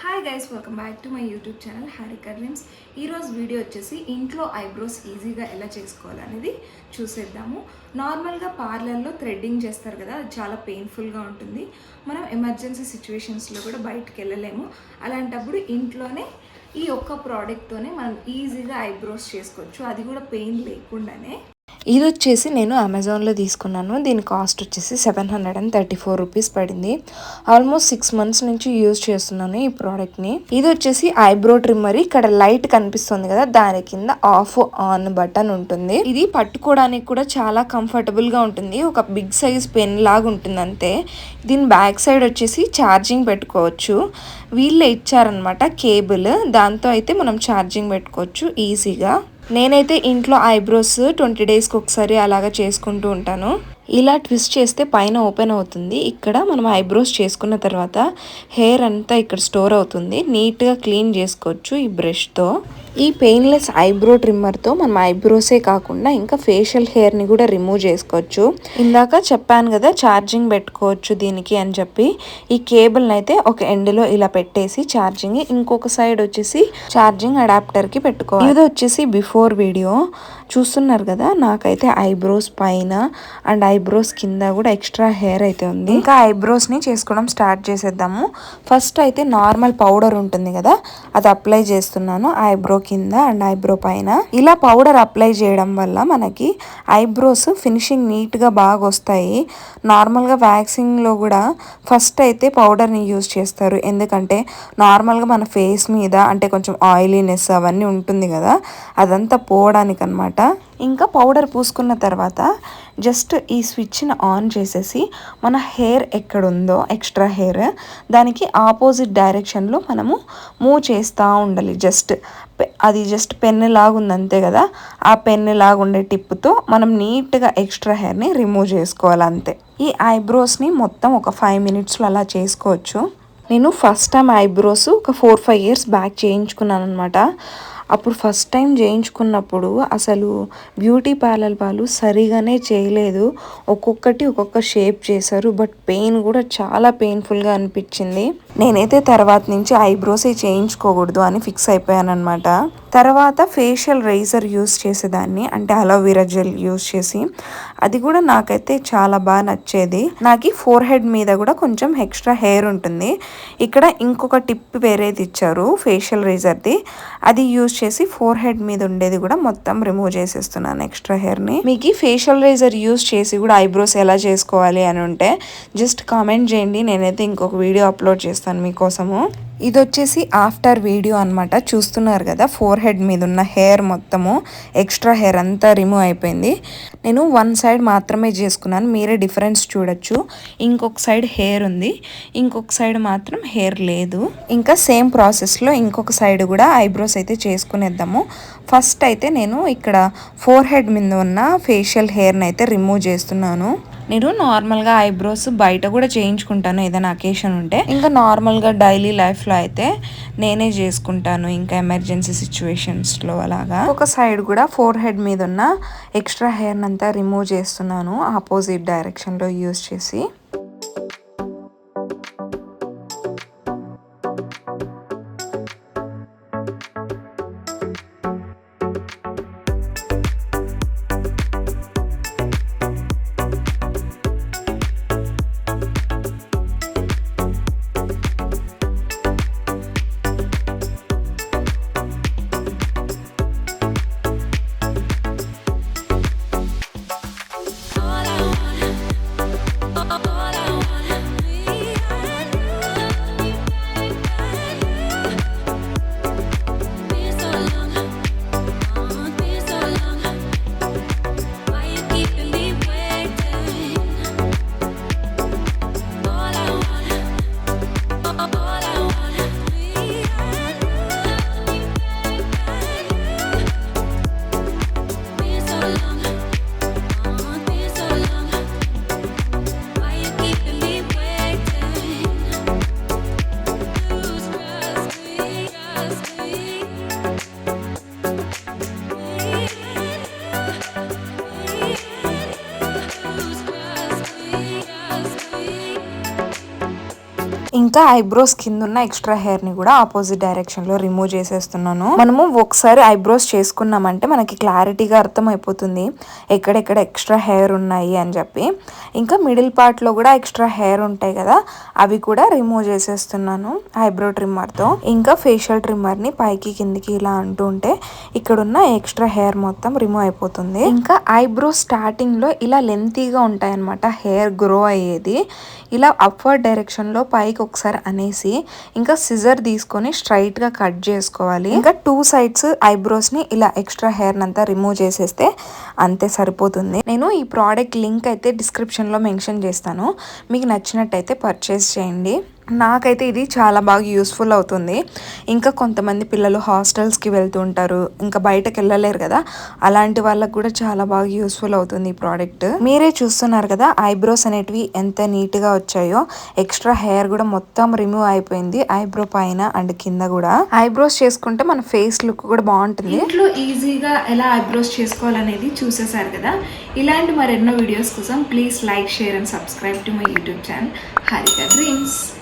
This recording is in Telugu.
Hi guys welcome back to my YouTube channel Harika dreams ఈరోజు వీడియో వచ్చేసి ఇంట్లో ఐబ్రోస్ ఈజీగా ఎలా చేసుకోవాలనేది చూసేద్దాము. నార్మల్గా పార్లర్లో థ్రెడ్డింగ్ చేస్తారు కదా అది చాలా పెయిన్ఫుల్గా ఉంటుంది. మనం ఎమర్జెన్సీ సిచ్యువేషన్స్లో కూడా బయటకు వెళ్ళలేము. అలాంటప్పుడు ఇంట్లోనే ఈ ఒక్క ప్రోడక్ట్తోనే మనం ఈజీగా ఐబ్రోస్ చేసుకోవచ్చు. అది కూడా పెయిన్ లేకుండానే. ఇది వచ్చేసి నేను అమెజాన్లో తీసుకున్నాను. దీని కాస్ట్ వచ్చేసి seven hundred and thirty four rupees పడింది. ఆల్మోస్ట్ సిక్స్ మంత్స్ నుంచి యూజ్ చేస్తున్నాను ఈ ప్రోడక్ట్ని. ఇది వచ్చేసి ఐబ్రో ట్రిమ్మర్. ఇక్కడ లైట్ కనిపిస్తుంది కదా దాని కింద ఆఫ్ ఆన్ బటన్ ఉంటుంది. ఇది పట్టుకోవడానికి కూడా చాలా కంఫర్టబుల్గా ఉంటుంది. ఒక బిగ్ సైజ్ పెన్ లాగా ఉంటుంది అంతే దీని బ్యాక్ సైడ్ వచ్చేసి ఛార్జింగ్ పెట్టుకోవచ్చు. వీళ్ళే ఇచ్చారనమాట కేబుల్. దాంతో అయితే మనం ఛార్జింగ్ పెట్టుకోవచ్చు ఈజీగా. నేనైతే ఇంట్లో ఐబ్రోస్ ట్వంటీ డేస్కి ఒకసారి అలాగా చేసుకుంటూ ఉంటాను. ఇలా ట్విస్ట్ చేస్తే పైన ఓపెన్ అవుతుంది. ఇక్కడ మనం ఐబ్రోస్ చేసుకున్న తర్వాత హెయిర్ అంతా ఇక్కడ స్టోర్ అవుతుంది. నీట్గా క్లీన్ చేసుకోవచ్చు ఈ బ్రష్తో. ఈ పెయిన్లెస్ ఐబ్రో ట్రిమ్మర్తో మనం ఐబ్రోసే కాకుండా ఇంకా ఫేషియల్ హెయిర్ని కూడా రిమూవ్ చేసుకోవచ్చు. ఇందాక చెప్పాను కదా ఛార్జింగ్ పెట్టుకోవచ్చు దీనికి అని చెప్పి. ఈ కేబుల్ని అయితే ఒక ఎండ్లో ఇలా పెట్టేసి ఛార్జింగ్ ఇంకొక సైడ్ వచ్చేసి ఛార్జింగ్ అడాప్టర్కి పెట్టుకోవాలి. ఇది వచ్చేసి బిఫోర్ వీడియో. చూస్తున్నారు కదా నాకైతే ఐబ్రోస్ పైన అండ్ ఐబ్రోస్ కింద కూడా ఎక్స్ట్రా హెయిర్ అయితే ఉంది. ఇంకా ఐబ్రోస్ని చేసుకోవడం స్టార్ట్ చేసేద్దాము. ఫస్ట్ అయితే నార్మల్ పౌడర్ ఉంటుంది కదా అది అప్లై చేస్తున్నాను. ఐబ్రోకి కింద అండ్ ఐబ్రో పైన. ఇలా పౌడర్ అప్లై చేయడం వల్ల మనకి ఐబ్రోస్ ఫినిషింగ్ నీట్గా బాగా వస్తాయి. నార్మల్గా వ్యాక్సింగ్లో కూడా ఫస్ట్ అయితే పౌడర్ని యూజ్ చేస్తారు. ఎందుకంటే నార్మల్గా మన ఫేస్ మీద అంటే కొంచెం ఆయిలీనెస్ అవన్నీ ఉంటుంది కదా అదంతా పోవడానికి అనమాట ఇంకా పౌడర్ పూసుకున్న తర్వాత జస్ట్ ఈ స్విచ్ని ఆన్ చేసేసి మన హెయిర్ ఎక్కడుందో ఎక్స్ట్రా హెయిర్ దానికి ఆపోజిట్ డైరెక్షన్లో మనము మూవ్ చేస్తూ ఉండాలి. జస్ట్ అది జస్ట్ పెన్ లాగుంది అంతే కదా? ఆ పెన్ లాగా ఉండే టిప్తో మనం నీట్గా ఎక్స్ట్రా హెయిర్ని రిమూవ్ చేసుకోవాలి అంతే. ఈ ఐబ్రోస్ని మొత్తం ఒక ఫైవ్ మినిట్స్లో అలా చేసుకోవచ్చు. నేను ఫస్ట్ టైం ఐబ్రోస్ ఒక ఫోర్ ఫైవ్ ఇయర్స్ బ్యాక్ చేయించుకున్నాను అనమాట అప్పుడు ఫస్ట్ టైం చేయించుకున్నప్పుడు అసలు బ్యూటీ పార్లర్ వాళ్ళు సరిగానే చేయలేదు. ఒక్కొక్కటి ఒక్కొక్క షేప్ చేశారు బట్ పెయిన్ కూడా చాలా పెయిన్ఫుల్గా అనిపించింది. నేనైతే తర్వాత నుంచి ఐబ్రోసే చేయించుకోకూడదు అని ఫిక్స్ అయిపోయానమాట తర్వాత ఫేషియల్ రైజర్ యూస్ చేసేదాన్ని అంటే అలోవెరా జెల్ యూస్ చేసి. అది కూడా నాకైతే చాలా బాగా నచ్చేది. నాకు ఫోర్ హెడ్ మీద కూడా కొంచెం ఎక్స్ట్రా హెయిర్ ఉంటుంది. ఇక్కడ ఇంకొక టిప్ వేరేది ఇచ్చారు ఫేషియల్ రేజర్ది అది యూజ్ చేసి ఫోర్ హెడ్ మీద ఉండేది కూడా మొత్తం రిమూవ్ చేసేస్తున్నాను ఎక్స్ట్రా హెయిర్ని మీకు ఫేషియల్ రైజర్ యూజ్ చేసి కూడా ఐబ్రోస్ ఎలా చేసుకోవాలి అని ఉంటే జస్ట్ కామెంట్ చేయండి. నేనైతే ఇంకొక వీడియో అప్లోడ్ చేస్తాను మీకోసము. ఇది వచ్చేసి ఆఫ్టర్ వీడియో అనమాట చూస్తున్నారు కదా ఫోర్ హెడ్ మీద ఉన్న హెయిర్ మొత్తము ఎక్స్ట్రా హెయిర్ అంతా రిమూవ్ అయిపోయింది. నేను వన్ సైడ్ మాత్రమే చేసుకున్నాను మీరే డిఫరెన్స్ చూడొచ్చు. ఇంకొక సైడ్ హెయిర్ ఉంది ఇంకొక సైడ్ మాత్రం హెయిర్ లేదు. ఇంకా సేమ్ ప్రాసెస్లో ఇంకొక సైడ్ కూడా ఐబ్రోస్ అయితే చేసుకునేద్దాము. ఫస్ట్ అయితే నేను ఇక్కడ ఫోర్ హెడ్ మీద ఉన్న ఫేషియల్ హెయిర్ని అయితే రిమూవ్ చేస్తున్నాను. నేను నార్మల్గా ఐబ్రోస్ బయట కూడా చేయించుకుంటాను ఏదైనా అకేషన్ ఉంటే. ఇంకా నార్మల్గా డైలీ లైఫ్లో అయితే నేనే చేసుకుంటాను ఇంకా ఎమర్జెన్సీ సిచ్యువేషన్స్లో అలాగా. ఒక సైడ్ కూడా ఫోర్ హెడ్ మీద ఉన్న ఎక్స్ట్రా హెయిర్ అంతా రిమూవ్ చేస్తున్నాను ఆపోజిట్ డైరెక్షన్లో యూస్ చేసి. ఇంకా ఐబ్రోస్ కింద ఉన్న ఎక్స్ట్రా హెయిర్ని కూడా ఆపోజిట్ డైరెక్షన్లో రిమూవ్ చేసేస్తున్నాను. మనము ఒకసారి ఐబ్రోస్ చేసుకున్నామంటే మనకి క్లారిటీగా అర్థం అయిపోతుంది ఎక్కడెక్కడ ఎక్స్ట్రా హెయిర్ ఉన్నాయి అని చెప్పి. ఇంకా మిడిల్ పార్ట్లో కూడా ఎక్స్ట్రా హెయిర్ ఉంటాయి కదా అవి కూడా రిమూవ్ చేసేస్తున్నాను ఐబ్రో ట్రిమ్మర్తో ఇంకా ఫేషియల్ ట్రిమ్మర్ని పైకి కిందికి ఇలా అంటూ ఉంటే ఇక్కడున్న ఎక్స్ట్రా హెయిర్ మొత్తం రిమూవ్ అయిపోతుంది. ఇంకా ఐబ్రో స్టార్టింగ్లో ఇలా లెంతీగా ఉంటాయి అనమాట హెయిర్ గ్రో అయ్యేది. ఇలా అప్వర్డ్ డైరెక్షన్లో పైకి ఒకసారి ఒకసారి అనేసి ఇంకా సిజర్ తీసుకొని స్ట్రైట్గా కట్ చేసుకోవాలి. ఇంకా టూ సైడ్స్ ఐబ్రోస్ని ఇలా ఎక్స్ట్రా హెయిర్ అంతా రిమూవ్ చేసేస్తే అంతే సరిపోతుంది. నేను ఈ ప్రోడక్ట్ లింక్ అయితే డిస్క్రిప్షన్లో మెన్షన్ చేస్తాను. మీకు నచ్చినట్టయితే పర్చేస్ చేయండి. నాకైతే ఇది చాలా బాగా యూస్ఫుల్ అవుతుంది. ఇంకా కొంతమంది పిల్లలు హాస్టల్స్కి వెళ్తూ ఉంటారు ఇంకా బయటకు వెళ్ళలేరు కదా. అలాంటి వాళ్ళకు కూడా చాలా బాగా యూస్ఫుల్ అవుతుంది ఈ ప్రోడక్ట్. మీరే చూస్తున్నారు కదా ఐబ్రోస్ అనేటివి ఎంత నీట్గా వచ్చాయో. ఎక్స్ట్రా హెయిర్ కూడా మొత్తం రిమూవ్ అయిపోయింది. ఐబ్రో పైన అండ్ కింద కూడా. ఐబ్రోస్ చేసుకుంటే మన ఫేస్ లుక్ కూడా బాగుంటుంది. ఇంట్లో ఈజీగా ఎలా ఐబ్రోస్ చేసుకోవాలనేది చూసేశారు కదా. ఇలాంటి మరెన్నో వీడియోస్ కోసం please like share and subscribe to my YouTube channel. Harika dreams.